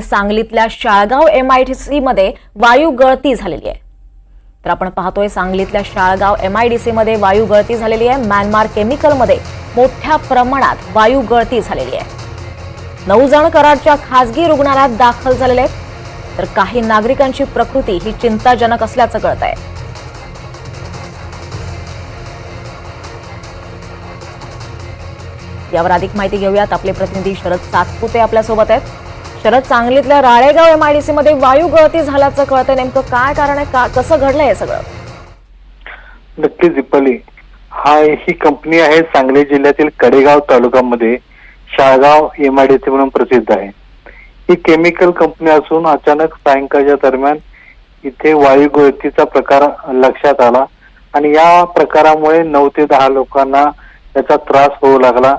सांगलीतल्या Shalgaon M I D C मध्ये वायू गळती झालेली आहे. तर आपण पाहतोय सांगलीतल्या Shalgaon M I D C मध्ये वायू गळती झालेली आहे. म्यानमार केमिकलमध्ये मोठ्या प्रमाणात वायू गळती झालेली आहे. नऊ जण कराडच्या खासगी रुग्णालयात दाखल झालेले आहेत. तर काही नागरिकांची प्रकृती ही चिंताजनक असल्याचं कळत आहे यावर अधिक माहिती घेऊयात. आपले प्रतिनिधी शरद सातपुते आपल्यासोबत आहेत. तर सांगलीतल्या राळेगाव एमआयडीसी मध्ये वायू गळती झाल्याचं कळतंय. नेमकं काय कारण आहे? का कसं घडलंय हे सगळं? नक्की दीपाली हा ही कंपनी आहे सांगली जिल्ह्यातील कडेगाव तालुक्यामध्ये शाळगाव एमआयडीसी म्हणून प्रसिद्ध आहे. ही केमिकल कंपनी असून अचानक सायंकाळच्या दरम्यान इथे वायू गळतीचा प्रकार लक्षात आला आणि या प्रकारामुळे नऊ ते दहा लोकांना याचा त्रास होऊ लागला.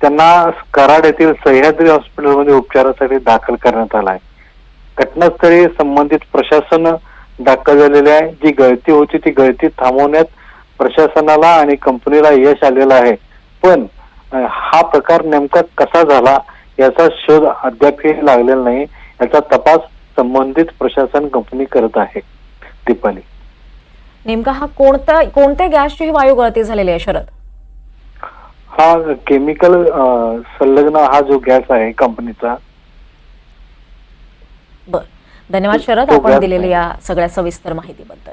त्यांना कराड येथील सह्याद्री हॉस्पिटलमध्ये उपचारासाठी दाखल करण्यात आला आहे. घटनास्थळी संबंधित प्रशासन दाखल झालेले आहे. जी गळती होती ती गळती थांबवण्यात प्रशासनाला आणि कंपनीला यश आलेलं आहे. पण हा प्रकार नेमका कसा झाला याचा शोध अद्यापही लागलेला नाही. याचा तपास संबंधित प्रशासन कंपनी करत आहे. दीपाली. नेमका हा कोणता कोणत्या गॅसची वायू गळती झालेली आहे शरद? हा केमिकल संलग्न हा जो गॅस आहे कंपनीचा. बर. धन्यवाद शरद आपण दिलेल्या. या सगळ्या सविस्तर माहितीबद्दल.